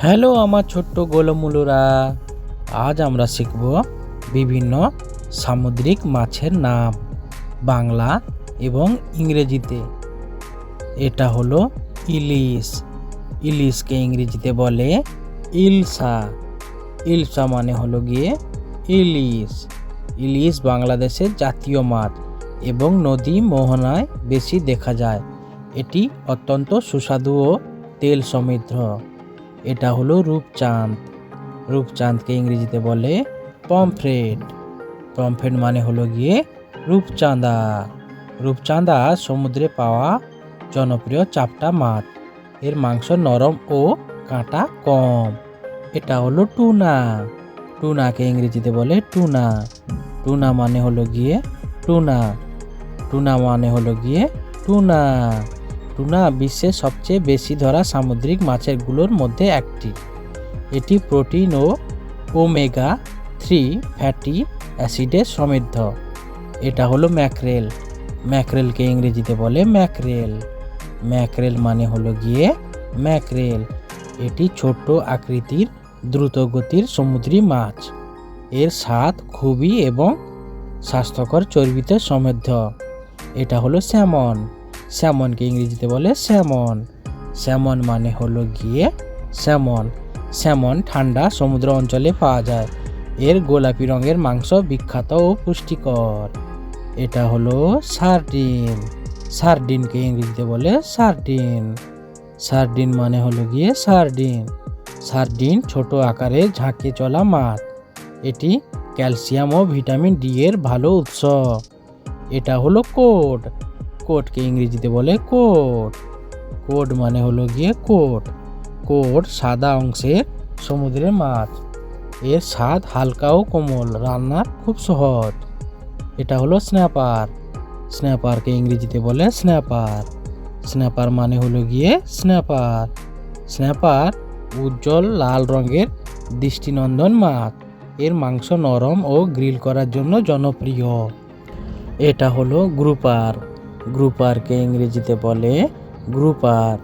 Hello আমার ছোট্ট গোলমুলুরা, আজ আমরা শিখব বিভিন্ন সামুদ্রিক মাছের নাম, বাংলা এবং ইংরেজিতে। এটা হলো ইলিশ। ইলিশকে ইংরেজিতে বলে ইলসা। ইলসা মানে হলো গিয়ে ইলিশ। ইলিশ বাংলাদেশের জাতীয় মাছ এবং নদী মোহনায় বেশি দেখা যায়। এটি অত্যন্ত সুস্বাদু ও তেল সমৃদ্ধ। এটা হলো রূপচাঁদ। রূপচাঁদকে ইংরেজিতে বলে পমফ্রেট। পমফ্রেট মানে হলো গিয়ে রূপচাঁদা। রূপচাঁদা সমুদ্রে পাওয়া জনপ্রিয় চাপটা মাছ। এর মাংস নরম ও কাঁটা কম। এটা হলো টুনা। টুনাকে ইংরেজিতে বলে টুনা। টুনা মানে হলো গিয়ে টুনা। টুনা মানে হলো গিয়ে টুনা। টুনা বিশ্বের সবচেয়ে বেশি ধরা সামুদ্রিক মাছেরগুলোর মধ্যে একটি। এটি প্রোটিন ও ওমেগা থ্রি ফ্যাটি অ্যাসিডে সমৃদ্ধ। এটা হলো ম্যাকরেল। ম্যাকরেলকে ইংরেজিতে বলে ম্যাকরেল। ম্যাকরেল মানে হলো গিয়ে ম্যাকরেল। এটি ছোট্ট আকৃতির দ্রুতগতির সমুদ্রী মাছ। এর স্বাদ খুবই এবং স্বাস্থ্যকর চর্বিতে সমৃদ্ধ। এটা হলো স্যামন। স্যামনকে ইংরেজিতে বলে স্যামন স্যামন মানে হলো গিয়ে স্যামন স্যামন ঠান্ডা সমুদ্র অঞ্চলে পাওয়া যায়। এর গোলাপি রঙের মাংস বিখ্যাত ও পুষ্টিকর। এটা হলো সার্ডিন। সার্ডিনকে ইংরেজিতে বলে সার্ডিন। সার্ডিন মানে হলো গিয়ে সার্ডিন। সার্ডিন ছোট আকারে ঝাঁকে চলা মাছ। এটি ক্যালসিয়াম ও ভিটামিন ডি এর ভালো উৎস। এটা হলো কোড। কোটকে ইংরেজিতে বলে কোট কোড মানে হলো গিয়ে কোট কোট সাদা অংশের সমুদ্রের মাছ। এর স্বাদ হালকা ও কোমল রান্নার খুব সহজ। এটা হলো স্ন্যাপার। স্ন্যাপারকে ইংরেজিতে বলে স্ন্যাপার। স্ন্যাপার মানে হলো গিয়ে স্ন্যাপার। স্ন্যাপার উজ্জ্বল লাল রঙের দৃষ্টিনন্দন মাছ। এর মাংস নরম ও গ্রিল করার জন্য জনপ্রিয়। এটা হলো গ্রুপার। গ্রুপারকে ইংরেজিতে বলে গ্রুপার।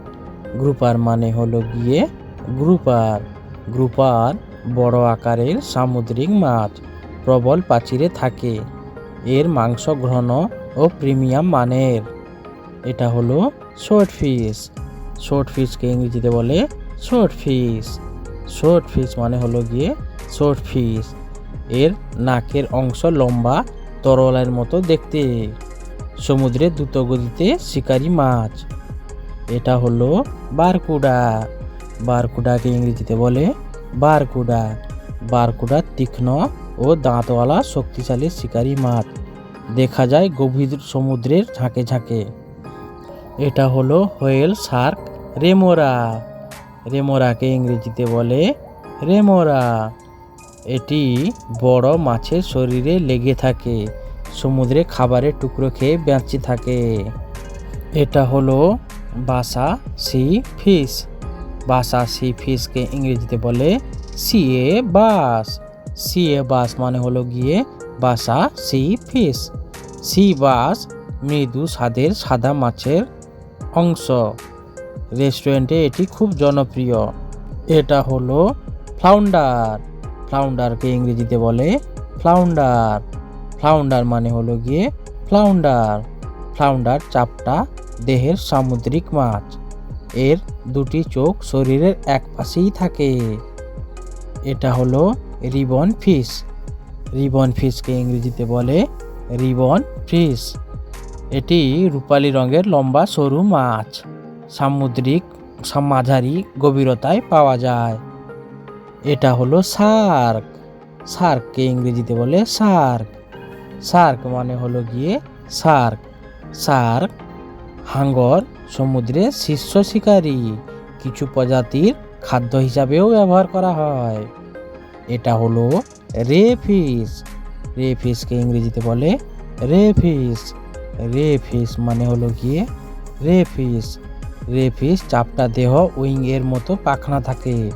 গ্রুপার মানে হলো গিয়ে গ্রুপার। গ্রুপার বড় আকারের সামুদ্রিক মাছ, প্রবল প্রাচীরে থাকে। এর মাংস ঘন ও প্রিমিয়াম মানের। এটা হলো শর্ট ফিশ শর্ট ফিশকে ইংরেজিতে বলে শর্ট ফিশ শর্ট ফিশ মানে হলো গিয়ে শর্ট ফিশ এর নাকের অংশ লম্বা, তরলের মতো দেখতে। সমুদ্রে দ্রুত গতিতে শিকারি মাছ। এটা হলো বারকুডা। বারকুডাকে ইংরেজিতে বলে বারকুডা। বারকুডা তীক্ষ্ণ ও দাঁতওয়ালা শক্তিশালী শিকারি মাছ। দেখা যায় গভীর সমুদ্রের ঝাঁকে ঝাঁকে। এটা হলো হোয়েল শার্ক রেমোরা। রেমোরাকে ইংরেজিতে বলে রেমোরা। এটি বড় মাছের শরীরে লেগে থাকে। সমুদ্রে খাবারের টুকরো খেয়ে বেঁচে থাকে। এটা হলো basa sea fish basa sea ফিশকে ইংরেজিতে বলে সিএ বাস। সিএ বাস মানে হলো গিয়ে বাসা সি ফিশ সি বাস মৃদু স্বাদের সাদা মাছের অংশ। রেস্টুরেন্টে এটি খুব জনপ্রিয়। এটা হলো ফ্লাউন্ডার। ফ্লাউন্ডারকে ইংরেজিতে বলে ফ্লাউন্ডার। ফ্লাউন্ডার মানে হলো গিয়ে ফ্লাউন্ডার ফ্লাউন্ডার চাপটা দেহের সামুদ্রিক মাছ। এর দুটি চোখ শরীরের এক পাশেই থাকে। এটা হলো রিবন ফিশ। রিবন ফিশকে ইংরেজিতে বলে রিবন ফিশ। এটি রূপালি রঙের লম্বা সরু মাছ। সামুদ্রিক মাঝারি গভীরতায় পাওয়া যায়। এটা হলো শার্ক শার্ককে ইংরেজিতে বলে শার্ক শার্ক মানে হলো গিয়ে শার্ক শার্ক হাঙ্গর সমুদ্রের শীর্ষ শিকারী। কিছু প্রজাতির খাদ্য হিসাবেও ব্যবহার করা হয়। এটা হলো রে ফিশ রে ফিশকে ইংরেজিতে বলে রে ফিশ রে ফিশ মানে হলো গিয়ে রে ফিশ রে ফিশ চাপটা দেহ উইং এর মতো পাখনা থাকে।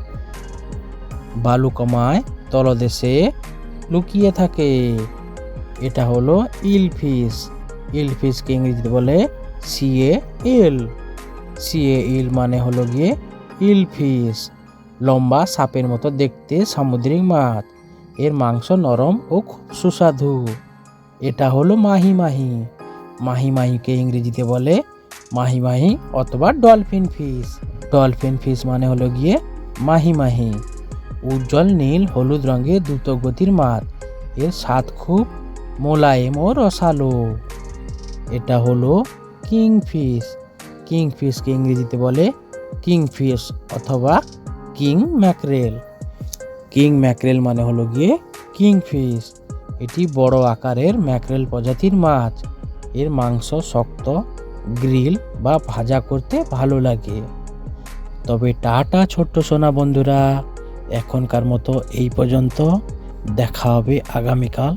বালুকমায় তলদেশে লুকিয়ে থাকে। এটা হলো ইল ফিশ ইল ইংরেজিতে বলে সিএ ইল। সিএ ইল মানে হলো গিয়ে ইল ফিশ লম্বা সাপের মতো দেখতে সামুদ্রিক মাছ। এর মাংস নরম ও খুব সুস্বাদু। এটা হলো মাহি মাহি। মাহি মাহিকে ইংরেজিতে বলে মাহি মাহি অথবা ডলফিন ফিশ ডলফিন ফিশ মানে হলো গিয়ে মাহি মাহি। উজ্জ্বল নীল, হলুদ রঙের দ্রুত গতির মাছ। এর স্বাদ খুব মোলায়েম ও রসালো। এটা হলো কিং ফিশ কিং ফিশকে ইংরেজিতে বলে কিং ফিশ অথবা কিং ম্যাকরেল। কিং ম্যাকরেল মানে হলো গিয়ে কিং ফিশ এটি বড় আকারের ম্যাকরেল প্রজাতির মাছ। এর মাংস শক্ত, গ্রিল বা ভাজা করতে ভালো লাগে। তবে টাটা ছোট্ট সোনা বন্ধুরা, এখনকার মতো এই পর্যন্ত। দেখা হবে আগামীকাল।